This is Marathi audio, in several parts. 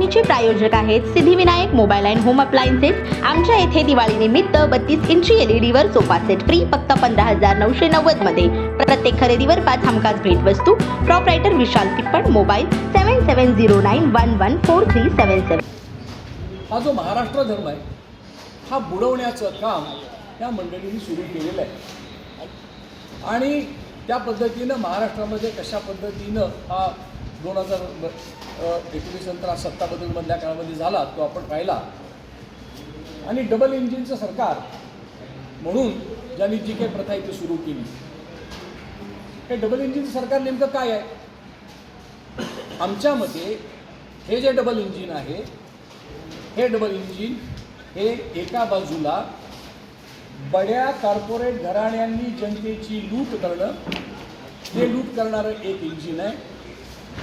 बातमीचे प्रायोजक आहेत Siddhivinayak mobile and home appliances. आमच्या येथे दिवाळी निमित्त बत्तीस इंची एलईडी वर सोफा सेट फ्री फक्त पंधरा हजार नऊशे नव्वदमध्ये. प्रत्येक खरेदीवर पाच हमखास भेटवस्तू. Proprietor Vishal Tippan mobile seven seven zero nine one one four three seven seven हा जो महाराष्ट्र धर्म आहे हा बुडवण्याचं काम त्या मंडळींनी सुरू केलेलं आहे. आणि त्या पद्धतीनं महाराष्ट्रामध्ये कशा पद्धतीनं हा दोन हजार एकोणीस नंतर हा सत्ता बदलमधल्या काळामध्ये झाला तो आपण पाहिला. आणि डबल इंजिनचं सरकार म्हणून ज्यांनी जी काही प्रथा इथे सुरू केली. हे डबल इंजिनचं सरकार नेमकं काय आहे? आमच्या मते हे जे डबल इंजिन आहे हे डबल इंजिन हे एका बाजूला बड्या कॉर्पोरेट घराण्यांनी जनतेची लूट करणं हे लूट करणारं एक इंजिन आहे.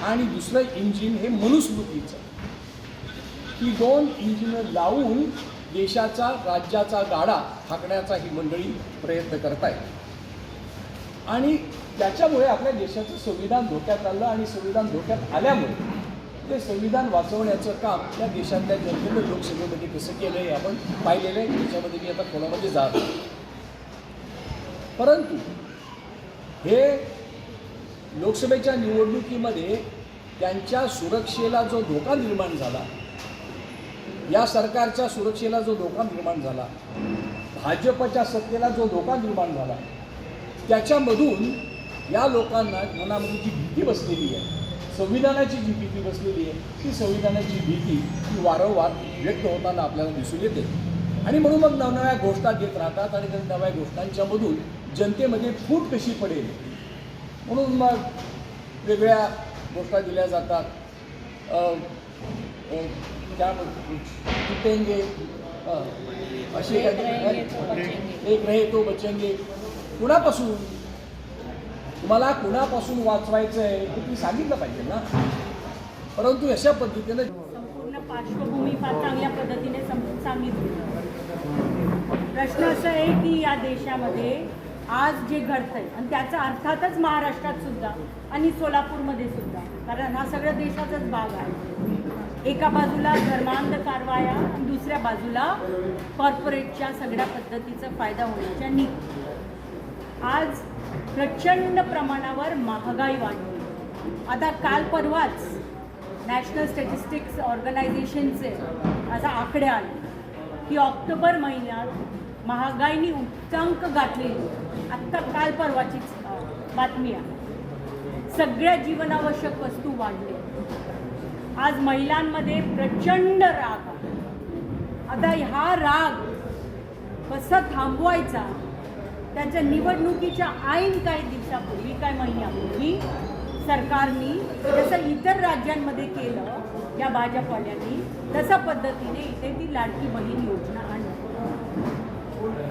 आणि दुसरं इंजिन हे मनुस्मृतीचं. ही दोन इंजिनं लावून देशाचा राज्याचा गाडा थाकण्याचा ही मंडळी प्रयत्न करतायत. आणि त्याच्यामुळे आपल्या देशाचं संविधान धोक्यात आलं आणि संविधान धोक्यात आल्यामुळे ते संविधान वाचवण्याचं काम या देशातल्या जनतेनं लोकसभेमध्ये कसं केलं हे आपण पाहिलेलं आहे. त्याच्यामध्ये मी आता कोणामध्ये जात नाही. परंतु हे लोकसभेच्या निवडणुकीमध्ये त्यांच्या सुरक्षेला जो धोका निर्माण झाला या सरकारच्या सुरक्षेला जो धोका निर्माण झाला भाजपच्या सत्तेला जो धोका निर्माण झाला त्याच्यामधून या लोकांना मनामध्ये जी भीती बसलेली आहे. संविधानाची जी भीती बसलेली आहे ती संविधानाची भीती ही वारंवार व्यक्त होताना आपल्याला दिसून येते. आणि म्हणून मग नवनव्या घोषणा देत राहतात आणि त्या नव्या घोषणांच्यामधून जनतेमध्ये फूट कशी पडेल? म्हणून मग वेगळ्या घोषणा दिल्या जातात. क्या तुटेंगे अशी एक रहे तो बचेंगे. कुणापासून? तुम्हाला कुणापासून वाचवायचं आहे ते तुम्ही सांगितलं पाहिजे ना. परंतु अशा पद्धतीनं संपूर्ण पार्श्वभूमी फार चांगल्या पद्धतीने समजून सांगितली. प्रश्न असा आहे की या देशामध्ये आज जे घडतंय आणि त्याचा अर्थातच महाराष्ट्रात सुद्धा आणि सोलापूरमध्ये सुद्धा कारण हा सगळ्या देशाचाच भाग आहे. एका बाजूला धर्मांध कारवाया आणि दुसऱ्या बाजूला कॉर्पोरेटच्या सगळ्या पद्धतीचा फायदा होण्याच्या नि आज प्रचंड प्रमाणावर महागाई वाढली. आता काल परवाच नॅशनल स्टॅटिस्टिक्स ऑर्गनायझेशनचे असा आकडे आले की ऑक्टोबर महिन्यात महागाईने उच्चांक गाठले. आत्ता काल परवाचीच बातमी आहे. सगळ्या जीवनावश्यक वस्तू वाढले. आज महिलांमध्ये प्रचंड राग आहे. आता हा राग कसा थांबवायचा? त्याच्या निवडणुकीच्या ऐन काही दिवसापूर्वी काही महिन्यापूर्वी सरकारनी जसं इतर राज्यांमध्ये केलं या भाजपवाल्यांनी तशा पद्धतीने इथे ती लाडकी बहीण योजना आणली.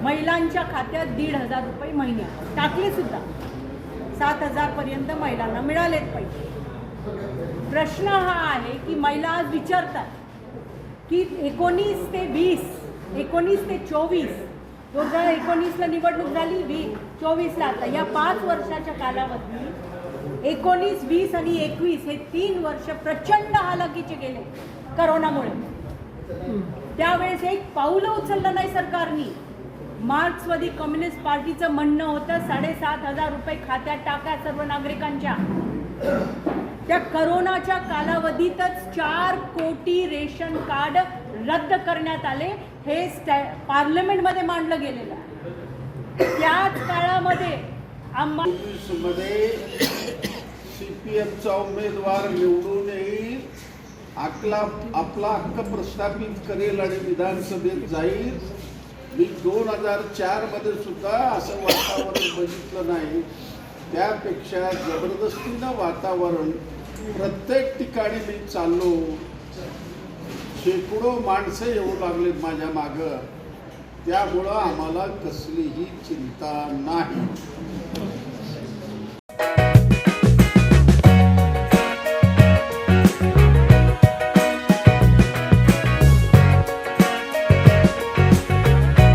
महिलांच्या खात्यात दीड हजार रुपये महिन्यात टाकले सुद्धा. सात हजारपर्यंत महिलांना मिळालेत पाहिजे प्रश्न हा आहे की महिला आज विचारतात की एकोणीस ते वीस एकोणीस ते चोवीस दोन हजार एकोणीसला निवडणूक झाली वी चोवीसला आता. या पाच वर्षाच्या कालावधीत एकोणीस वीस आणि एकवीस हे तीन वर्ष प्रचंड हालाकीचे गेले करोनामुळे. त्यावेळेस एक पाऊलं उचललं नाही सरकारनी. मार्क्सवादी कम्युनिस्ट पार्टीचं म्हणणं होतं साडेसात हजार रुपये खात्यात टाका सर्व नागरिकांच्या. त्या करोनाच्या कालावधीतच चार कोटी रेशन कार्ड रद्द करण्यात आले. हे स्टॅ पार्लमेंटमध्ये मांडलं गेलेलं आहे. त्याच काळामध्ये आम्हा सी पी एमचा उमेदवार निवडून येईल आपला आपला हक्क प्रस्थापित करेल आणि विधानसभेत जाईल. मी दोन हजार चारमध्ये सुद्धा असं वातावरण बघितलं नाही. त्यापेक्षा जबरदस्तीनं वातावरण प्रत्येक ठिकाणी मी चाललो. शेकडो माणसं येऊ लागलेत माझ्या मागं. त्यामुळं आम्हाला कसलीही चिंता नाही.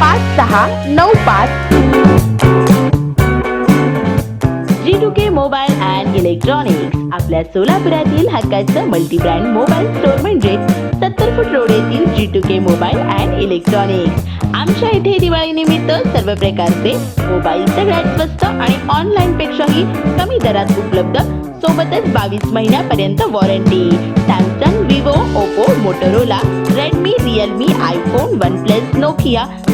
पाच सहा नऊ पाच. G two K mobile and electronics आपल्या सोलापुरातील हक्काचं मल्टीब्रँड मोबाईल स्टोअर म्हणजे सत्तर फूट रोड येथील G two K mobile and electronics. आमच्या इथे दिवाळी निमित्त सर्व प्रकारचे मोबाईल सगळ्यात स्वस्त आणि ऑनलाईन पेक्षाही कमी दरात उपलब्ध सोबतच बावीस महिन्यापर्यंत warranty Samsung Vivo Oppo Motorola Redmi Realme iPhone OnePlus Nokia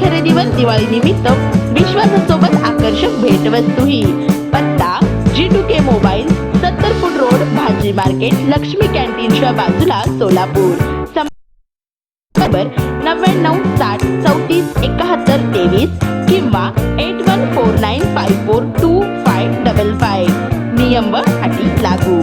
खरेदीवर दिवाळी निमित्त विश्वासासोबत आकर्षक भेटवस्तूही. पत्ता जी टू के मोबाईल सत्तर फूट रोड भाजी मार्केट लक्ष्मी कॅन्टीनच्या बाजूला सोलापूर. नंबर नव्याण्णव साठ चौतीस एकाहत्तर तेवीस किंवा eight one four nine five four two five double five नियम व अटी लागू.